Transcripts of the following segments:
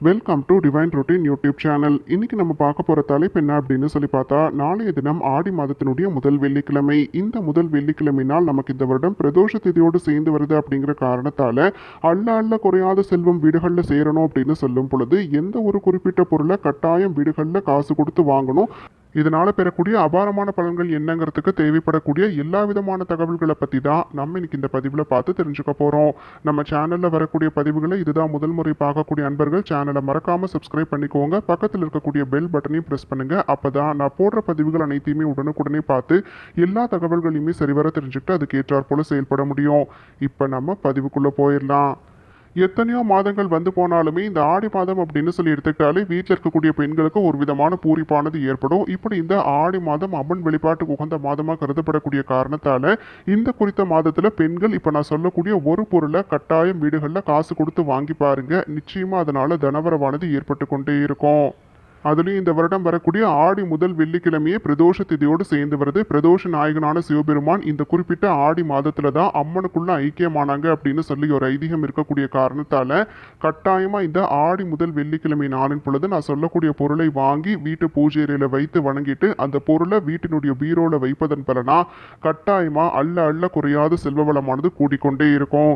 Welcome to divine routine YouTube channel இன்னைக்கு நம்ம பார்க்க போகிற தலைப்பு என்ன அப்படின்னு சொல்லி பார்த்தா நாளைய தினம் ஆடி மாதத்தினுடைய முதல் வெள்ளிக்கிழமை. இந்த முதல் வெள்ளிக்கிழமைனால் நமக்கு இந்த வருடம் பிரதோஷ திதியோடு சேர்ந்து வருது அப்படிங்கிற காரணத்தால் அள்ள அள்ள குறையாத செல்வம் வீடுகளில் சேரணும் அப்படின்னு சொல்லும் பொழுது எந்த ஒரு குறிப்பிட்ட பொருளை கட்டாயம் வீடுகளில் காசு கொடுத்து வாங்கணும். இதனால் பெறக்கூடிய அபாரமான பலன்கள் என்னங்கிறதுக்கு தேவைப்படக்கூடிய எல்லா விதமான தகவல்களை பற்றி தான் நம்ம இன்னைக்கு இந்த பதிவில் பார்த்து தெரிஞ்சுக்க போகிறோம் நம்ம சேனலில் வரக்கூடிய பதிவுகளை இதுதான் முதல் முறை பார்க்கக்கூடிய அன்பர்கள் சேனல் மறக்காமல் சப்ஸ்கிரைப் பண்ணிக்கோங்க. பக்கத்தில் இருக்கக்கூடிய பெல் பட்டனையும் ப்ரெஸ் பண்ணுங்கள் அப்போ தான் நான் போடுற பதிவுகள் அனைத்தையுமே உடனுக்குடனே பார்த்து எல்லா தகவல்களையுமே சரிவர தெரிஞ்சுக்கிட்டு அதுக்கு ஏற்றாற்போல் செயல்பட முடியும். இப்போ நம்ம பதிவுக்குள்ளே போயிடலாம். எத்தனையோ மாதங்கள் வந்து போனாலுமே இந்த ஆடி மாதம் அப்படின்னு சொல்லி எடுத்துக்கிட்டாலே வீட்டில் இருக்கக்கூடிய பெண்களுக்கு ஒரு விதமான பூரிப்பானது ஏற்படும். இப்படி இந்த ஆடி மாதம் அம்மன் வெளிப்பாட்டுக்கு உகந்த மாதமாக கருதப்படக்கூடிய காரணத்தால இந்த குறித்த மாதத்தில் பெண்கள் இப்போ நான் சொல்லக்கூடிய ஒரு பொருளை கட்டாயம் வீடுகளில் காசு கொடுத்து வாங்கி பாருங்க. நிச்சயமாக அதனால தனவரவானது ஏற்பட்டு கொண்டே இருக்கும். அதுலேயும் இந்த வருடம் வரக்கூடிய ஆடி முதல் வெள்ளிக்கிழமையே பிரதோஷ திதியோடு சேர்ந்து வருது. பிரதோஷ நாயகனான சிவபெருமான் இந்த குறிப்பிட்ட ஆடி மாதத்துல தான் அம்மனுக்குள்ள ஐக்கியமானாங்க அப்படின்னு சொல்லி ஒரு ஐதீகம் இருக்கக்கூடிய காரணத்தால கட்டாயமா இந்த ஆடி முதல் வெள்ளிக்கிழமை நாளின் பொழுது நான் சொல்லக்கூடிய பொருளை வாங்கி வீட்டு பூஜை அறையில வைத்து வணங்கிட்டு அந்த பொருளை வீட்டினுடைய பீரோல வைப்பதன் பலனா கட்டாயமா அள்ள அள்ள குறையாத செல்வ வளமானது கூடிக்கொண்டே இருக்கும்.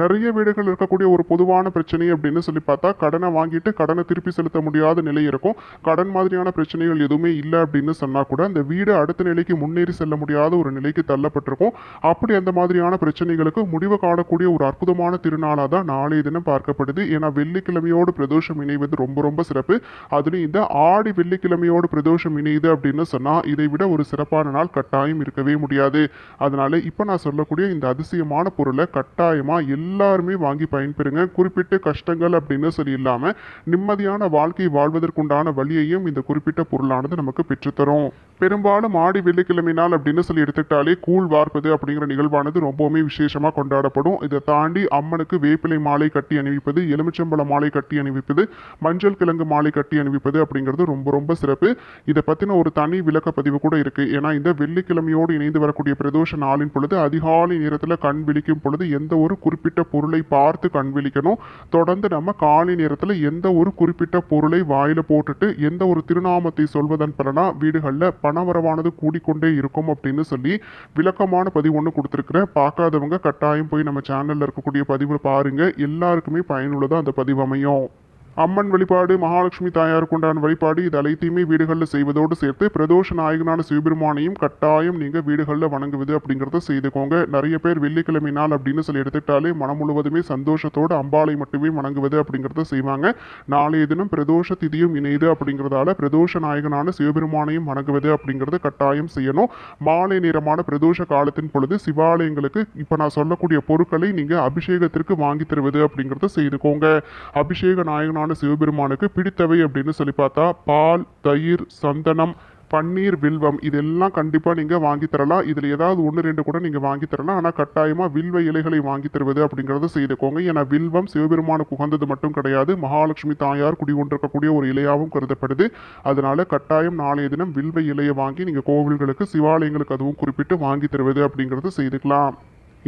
நிறைய வீடுகள் இருக்கக்கூடிய ஒரு பொதுவான பிரச்சனை அப்படின்னு சொல்லி பார்த்தா கடனை வாங்கிட்டு கடனை திருப்பி செலுத்த முடியாத நிலை இருக்கும். கடன் மாதிரியான பிரச்சனைகள் எதுவுமே இல்லை அப்படின்னு சொன்னால் கூட அந்த வீடு அடுத்த நிலைக்கு முன்னேறி செல்ல முடியாத ஒரு நிலைக்கு தள்ளப்பட்டிருக்கும். அப்படி அந்த மாதிரியான பிரச்சனைகளுக்கு முடிவு காணக்கூடிய ஒரு அற்புதமான திருநாளாக தான் நாளைய தினம் பார்க்கப்படுது. ஏன்னா வெள்ளிக்கிழமையோடு பிரதோஷம் இணைவது ரொம்ப ரொம்ப சிறப்பு. அதுலேயும் இந்த ஆடி வெள்ளிக்கிழமையோடு பிரதோஷம் இணையுது அப்படின்னு சொன்னால் இதை விட ஒரு சிறப்பான நாள் கட்டாயம் இருக்கவே முடியாது. அதனால இப்போ நான் சொல்லக்கூடிய இந்த அதிசயமான பொருளை கட்டாயமாக எல்லாருமே வாங்கி பயன்பெறுங்க. குறிப்பிட்ட கஷ்டங்கள் அப்படின்னு சொல்லி இல்லாமல் நிம்மதியான வாழ்க்கை வாழ்வதற்குண்டான வழியையும் இந்த குறிப்பிட்ட பொருளானது நமக்கு பெற்றுத்தரும். பெரும்பாலும் ஆடி வெள்ளிக்கிழமை நாள் அப்படின்னு சொல்லி எடுத்துக்கிட்டாலே கூழ் வார்ப்பது அப்படிங்கிற நிகழ்வானது ரொம்பவுமே விசேஷமாக கொண்டாடப்படும். இதை தாண்டி அம்மனுக்கு வேப்பிலை மாலை கட்டி அணிவிப்பது எலுமிச்சம்பழ மாலை கட்டி அணிவிப்பது மஞ்சள் கிழங்கு மாலை கட்டி அணிவிப்பது அப்படிங்கிறது ரொம்ப ரொம்ப சிறப்பு. இதை பற்றின ஒரு தனி விளக்க பதிவு கூட இருக்குது ஏன்னா இந்த வெள்ளிக்கிழமையோடு இணைந்து வரக்கூடிய பிரதோஷ நாளின் பொழுது அதிகாலை நேரத்தில் கண் விழிக்கும் பொழுது எந்த ஒரு குறிப்பிட்ட பொருளை பார்த்து கண் விழிக்கணும். தொடர்ந்து நம்ம காலை நேரத்தில் எந்த ஒரு குறிப்பிட்ட பொருளை வாயில் போட்டுட்டு எந்த ஒரு திருநாமத்தை சொல்வதன் பலனா வீடுகளில் பணவரவானது கூடிக்கொண்டே இருக்கும் அப்படின்னு சொல்லி விளக்கமான பதிவு ஒன்று கொடுத்துருக்குறேன். பார்க்காதவங்க கட்டாயம் போய் நம்ம சேனலில் இருக்கக்கூடிய பதிவு பாருங்கள் எல்லாருக்குமே பயனுள்ளதாக அந்த பதிவு அமையும். அம்மன் வழிபாடு மகாலட்சுமி தாயாருக்கு உண்டான வழிபாடு இது அனைத்தையுமே வீடுகளில் செய்வதோடு சேர்த்து பிரதோஷ நாயகனான சிவபெருமானையும் கட்டாயம் நீங்கள் வீடுகளில் வணங்குவது அப்படிங்கிறத செய்துக்கோங்க. நிறைய பேர் வெள்ளிக்கிழமை நாள் அப்படின்னு சொல்லி எடுத்துக்கிட்டாலே மனம் முழுவதுமே சந்தோஷத்தோடு அம்பாளை மட்டுமே வணங்குவது அப்படிங்கிறத செய்வாங்க. நாளைய தினம் பிரதோஷ திதியும் இணையுது அப்படிங்கிறதால பிரதோஷ நாயகனான சிவபெருமானையும் வணங்குவது அப்படிங்கிறது கட்டாயம் செய்யணும். மாலை நேரமான பிரதோஷ காலத்தின் பொழுது சிவாலயங்களுக்கு இப்போ நான் சொல்லக்கூடிய பொருட்களை நீங்கள் அபிஷேகத்திற்கு வாங்கி தருவது அப்படிங்கிறத செய்துக்கோங்க. அபிஷேக நாயகனான சிவபெருமானுக்கு பிடித்தவை அப்படின்னு சொல்லி பார்த்தா பால் தயிர் சந்தனம் பன்னீர் வில்வம் இதெல்லாம் கண்டிப்பாக நீங்கள் வாங்கி தரலாம். இதில் ஏதாவது ஒன்று ரெண்டு கூட நீங்கள் வாங்கி தரலாம். ஆனால் கட்டாயமாக வில்வ இலைகளை வாங்கி தருவது அப்படிங்கிறத செய்துக்கோங்க. ஏன்னா வில்வம் சிவபெருமானுக்கு உகந்தது மட்டும் கிடையாது. மகாலட்சுமி தாயார் குடிகொண்டிருக்கக்கூடிய ஒரு இலையாகவும் கருதப்படுது. அதனால கட்டாயம் நாளைய தினம் வில்வ இலையை வாங்கி நீங்கள் கோவில்களுக்கு சிவாலயங்களுக்கு அதுவும் குறிப்பிட்டு வாங்கி தருவது அப்படிங்கிறத செய்துக்கலாம்.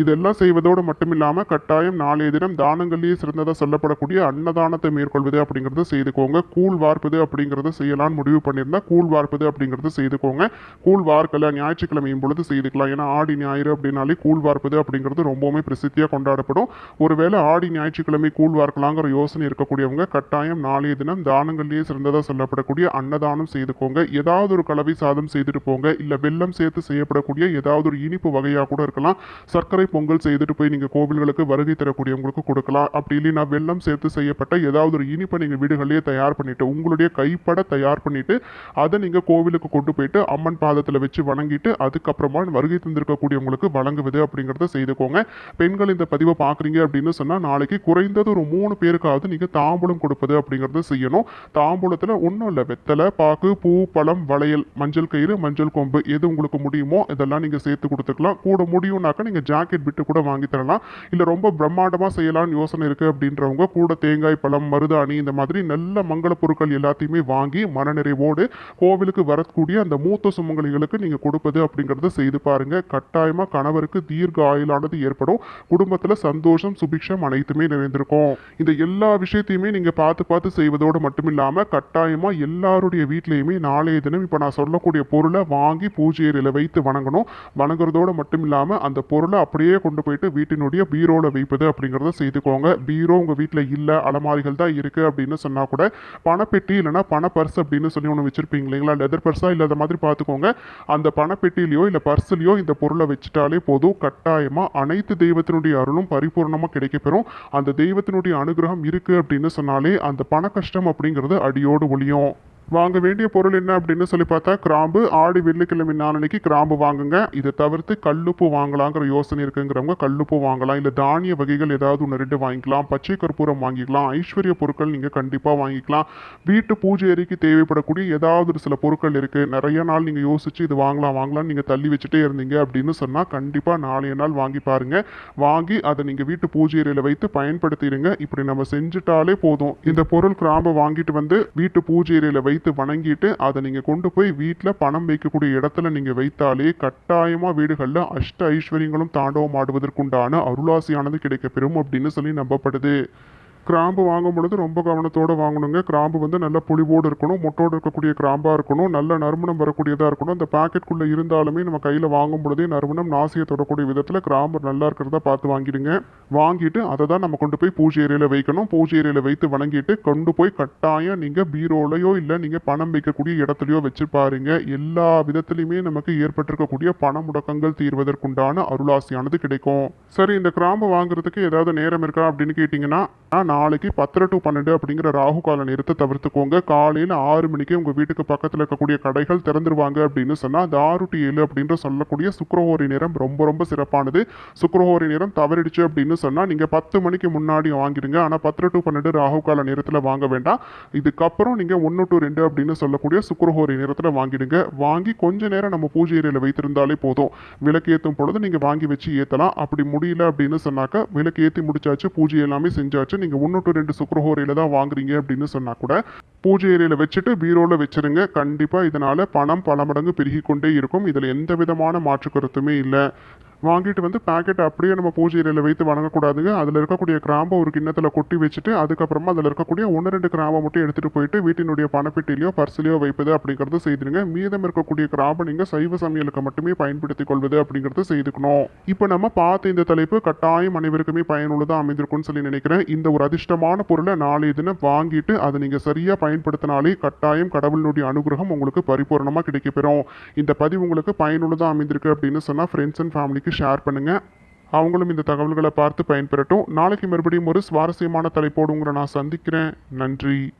இதெல்லாம் செய்வதோடு மட்டுமில்லாமல் கட்டாயம் நாளைய தினம் தானங்கள்லேயே சிறந்ததாக சொல்லப்படக்கூடிய அன்னதானத்தை மேற்கொள்வது அப்படிங்கிறத செய்துக்கோங்க. கூழ் வார்ப்பது அப்படிங்கிறத செய்யலாம்னு முடிவு பண்ணியிருந்தா கூழ் வார்ப்பது அப்படிங்கிறத செய்துக்கோங்க. கூழ் வார்க்கலை ஞாயிற்றுக்கிழமையும் பொழுது செய்துக்கலாம். ஏன்னா ஆடி ஞாயிறு அப்படின்னாலே கூழ் வார்ப்பது அப்படிங்கிறது ரொம்பவுமே பிரசித்தியாக கொண்டாடப்படும். ஒருவேளை ஆடி ஞாயிற்றுக்கிழமை கூழ் வார்க்கலாங்கிற யோசனை இருக்கக்கூடியவங்க கட்டாயம் நாளைய தினம் தானங்கள்லேயே சிறந்ததாக சொல்லப்படக்கூடிய அன்னதானம் செய்துக்கோங்க. ஏதாவது ஒரு கலவை சாதம் செய்துட்டு போங்க. இல்லை வெல்லம் சேர்த்து செய்யப்படக்கூடிய ஏதாவது ஒரு இனிப்பு வகையாக கூட இருக்கலாம். சர்க்கரை சர்க்கரை பொங்கல் செய்துட்டு போய் நீங்கள் கோவில்களுக்கு வருகை தரக்கூடியவங்களுக்கு கொடுக்கலாம். அப்படி இல்லைன்னா வெள்ளம் சேர்த்து செய்யப்பட்ட ஏதாவது ஒரு இனிப்பை நீங்கள் வீடுகளிலேயே தயார் பண்ணிவிட்டு உங்களுடைய கைப்பட தயார் பண்ணிவிட்டு அதை நீங்கள் கோவிலுக்கு கொண்டு போயிட்டு அம்மன் பாதத்தில் வச்சு வணங்கிட்டு அதுக்கப்புறமா வருகை தந்திருக்கக்கூடியவங்களுக்கு வழங்குவது அப்படிங்கிறத செய்துக்கோங்க. பெண்கள் இந்த பதிவை பார்க்குறீங்க அப்படின்னு சொன்னால் நாளைக்கு குறைந்தது ஒரு மூணு பேருக்காவது நீங்கள் தாம்பூலம் கொடுப்பது அப்படிங்கிறத செய்யணும். தாம்பூலத்தில் ஒன்றும் இல்லை. வெத்தலை பாக்கு பூ பழம் வளையல் மஞ்சள் கயிறு மஞ்சள் கொம்பு எது உங்களுக்கு முடியுமோ இதெல்லாம் நீங்கள் சேர்த்து கொடுத்துக்கலாம். கூட முடியும்னாக்கா நீங்கள் ஜாக்கெட் பாக்கெட் பிட்டு கூட வாங்கி தரலாம். இல்லை ரொம்ப பிரம்மாண்டமாக செய்யலாம்னு யோசனை இருக்குது அப்படின்றவங்க கூட தேங்காய் பழம் மருதாணி இந்த மாதிரி நல்ல மங்கள பொருட்கள் எல்லாத்தையுமே வாங்கி மனநிறைவோடு கோவிலுக்கு வரக்கூடிய அந்த மூத்த சுமங்கலிகளுக்கு நீங்கள் கொடுப்பது அப்படிங்கிறத செய்து பாருங்கள் கட்டாயமாக கணவருக்கு தீர்க்க ஆயுளானது ஏற்படும். குடும்பத்தில் சந்தோஷம் சுபிக்ஷம் அனைத்துமே நிறைந்திருக்கும். இந்த எல்லா விஷயத்தையுமே நீங்கள் பார்த்து பார்த்து செய்வதோடு மட்டும் இல்லாமல் கட்டாயமாக எல்லாருடைய வீட்லேயுமே நாளைய தினம் இப்போ நான் சொல்லக்கூடிய பொருளை வாங்கி பூஜை அறையில வைத்து வணங்கணும். வணங்குறதோடு மட்டும் இல்லாமல் அந்த பொருளை அப்படியே கொண்டு போயிட்டு வீட்டினுடைய பீரோவில் வைப்பது அப்படிங்கிறத செய்துக்கோங்க. பீரோ உங்கள் வீட்டில் இல்லை அலமாரிகள் தான் இருக்குது அப்படின்னு சொன்னால் கூட பணப்பெட்டி இல்லைனா பண பர்ஸ் அப்படின்னு சொல்லி ஒன்று வச்சுருப்பீங்க இல்லைங்களா? லெதர் பர்ஸாக இல்லாத மாதிரி பார்த்துக்கோங்க. அந்த பணப்பெட்டிலையோ இல்லை பர்ஸ்லையோ இந்த பொருளை வச்சுட்டாலே போதும். கட்டாயமாக அனைத்து தெய்வத்தினுடைய அருளும் பரிபூர்ணமாக கிடைக்கப்பெறும். அந்த தெய்வத்தினுடைய அனுகிரகம் இருக்குது அப்படின்னு சொன்னாலே அந்த பண கஷ்டம் அப்படிங்கிறது அடியோடு ஒழியும் வாங்க வேண்டிய பொருள் என்ன அப்படின்னு சொல்லி பார்த்தா கிராம்பு. ஆடி வெள்ளிக்கிழமை நாளனைக்கு கிராம்பு வாங்குங்க. இதை தவிர்த்து கல்லுப்பு வாங்கலாங்கிற யோசனை இருக்குங்கிறவங்க கல்லுப்பு வாங்கலாம். இல்லை தானிய வகைகள் ஏதாவது ஒன்று ரெண்டு வாங்கிக்கலாம். பச்சை கற்பூரம் வாங்கிக்கலாம். ஐஸ்வர்ய பொருட்கள் நீங்கள் கண்டிப்பாக வாங்கிக்கலாம். வீட்டு பூஜை அறைக்கு தேவைப்படக்கூடிய ஏதாவது ஒரு சில பொருட்கள் இருக்குது நிறைய நாள் நீங்கள் யோசிச்சு இது வாங்கலாம் வாங்கலாம் நீங்கள் தள்ளி வச்சுட்டே இருந்தீங்க அப்படின்னு சொன்னால் கண்டிப்பாக நாளைய நாள் வாங்கி பாருங்கள் வாங்கி அதை நீங்கள் வீட்டு பூஜை அறையில் வைத்து பயன்படுத்திடுங்க. இப்படி நம்ம செஞ்சுட்டாலே போதும். இந்த பொருள் கிராம்பை வாங்கிட்டு வந்து வீட்டு பூஜை அறையில் வைத்து வணங்கிட்டு அதை நீங்கள் கொண்டு போய் வீட்டில் பணம் வைக்கக்கூடிய இடத்துல நீங்கள் வைத்தாலே கட்டாயமாக வீடுகளில் அஷ்ட ஐஸ்வர்யங்களும் தாண்டவம் ஆடுவதற்குண்டான அருளாசியானது கிடைக்கப்பெறும் அப்படின்னு சொல்லி நம்பப்படுது. கிராம்பு வாங்கும் பொழுது ரொம்ப கவனத்தோடு வாங்கணுங்க. கிராம்பு வந்து நல்ல புளிவோடு இருக்கணும் மொட்டோடு இருக்கக்கூடிய கிராம்பாக இருக்கணும் நல்ல நறுமணம் வரக்கூடியதாக இருக்கணும். அந்த பாக்கெட்குள்ளே இருந்தாலுமே நம்ம கையில் வாங்கும் பொழுதே நறுமணம் நாசியை தொடக்கூடிய விதத்தில் கிராம்பு நல்லா இருக்கிறதா பார்த்து வாங்கிடுங்க. வாங்கிட்டு அதை தான் நம்ம கொண்டு போய் பூஜை ஏரியில் வைக்கணும். பூஜை ஏரியில் வைத்து வணங்கிட்டு கொண்டு போய் கட்டாயம் நீங்கள் பீரோலையோ இல்லை நீங்கள் பணம் வைக்கக்கூடிய இடத்துலையோ வச்சு பாருங்க. எல்லா விதத்துலையுமே நமக்கு ஏற்பட்டிருக்கக்கூடிய பண முடக்கங்கள் தீர்வதற்குண்டான அருளாசியானது கிடைக்கும். சரி இந்த கிராம்பு வாங்குறதுக்கு ஏதாவது நேரம் இருக்கா அப்படின்னு கேட்டிங்கன்னா நான் நாளைக்கு பத்தரை டு பன்னெண்டு அப்படிங்கிற ராகு கால நேரத்தை தவிர்த்துக்கோங்க. காலையில் ஆறு மணிக்கு உங்கள் வீட்டுக்கு பக்கத்தில் இருக்கக்கூடிய கடைகள் திறந்துருவாங்க அப்படின்னு சொன்னால் அந்த ஆறு டு ஏழு அப்படின்ற சொல்லக்கூடிய சுக்கரஹோரி நேரம் ரொம்ப ரொம்ப சிறப்பானது. சுக்கரஹோரி நேரம் தவறிடுச்சு அப்படின்னு சொன்னால் நீங்கள் பத்து மணிக்கு முன்னாடி வாங்கிடுங்க. ஆனால் பத்தரை டு பன்னெண்டு ராகு கால நேரத்தில் வாங்க வேண்டாம். இதுக்கப்புறம் நீங்கள் ஒன்று டு ரெண்டு அப்படின்னு சொல்லக்கூடிய சுக்கரஹோரி நேரத்தில் வாங்கிடுங்க. வாங்கி கொஞ்ச நேரம் நம்ம பூஜை அறையில் வைத்திருந்தாலே போதும். விளக்கு ஏற்றும் பொழுது நீங்கள் வாங்கி வச்சு ஏற்றலாம் அப்படி முடியல அப்படின்னு சொன்னாக்க விளக்கு ஏற்றி முடிச்சாச்சு பூஜை எல்லாமே செஞ்சாச்சு நீங்கள் ஒன்று டு ரெண்டு சுக்கரஹோரையில் தான் வாங்குறீங்க அப்படின்னு சொன்னால் கூட பூஜை ஏரியில் வச்சுட்டு பீரோவில் வச்சிருங்க. கண்டிப்பாக இதனால் பணம் பல மடங்கு பெருகி கொண்டே இருக்கும். இதில் எந்த விதமான மாற்று கருத்துமே இல்லை. வாங்கிட்டு வந்து பாக்கெட் அப்படியே நம்ம பூஜை அறையில் வைத்து வணங்கக்கூடாதுங்க. அதில் இருக்கக்கூடிய கிராம்பை ஒரு கிண்ணத்தில் கொட்டி வச்சுட்டு அதுக்கப்புறமா அதில் இருக்கக்கூடிய ஒன்று ரெண்டு கிராம்பை மட்டும் எடுத்துகிட்டு போயிட்டு வீட்டினுடைய பணப்பெட்டிலையோ பர்சிலையோ வைப்பது அப்படிங்கிறது செய்திருங்க மீதம் இருக்கக்கூடிய கிராம்பை நீங்கள் சைவ சமையலுக்கு மட்டுமே பயன்படுத்திக் கொள்வது அப்படிங்கிறது செய்துக்கணும். இப்போ நம்ம பார்த்த இந்த தலைப்பு கட்டாயம் அனைவருக்குமே பயனுள்ளதாக அமைந்திருக்கும்னு சொல்லி நினைக்கிறேன். இந்த ஒரு அதிர்ஷ்டமான பொருளை நாளைய தினம் வாங்கிட்டு அதை நீங்கள் சரியாக பயன்படுத்தினாலே கட்டாயம் கடவுளினுடைய அனுகிரகம் உங்களுக்கு பரிபூர்ணமாக கிடைக்கப்பெறும். இந்த பதிவு உங்களுக்கு பயனுள்ளதாக அமைந்திருக்கு அப்படின்னு சொன்னால் ஃப்ரெண்ட்ஸ் அண்ட் ஃபேமிலிக்கு ஷேர் பண்ணுங்கள் அவங்களும் இந்த தகவல்களை பார்த்து பயன்பெறட்டும். நாளைக்கு மறுபடியும் ஒரு சுவாரஸ்யமான தலைப்போடு உங்களை நான் சந்திக்கிறேன். நன்றி.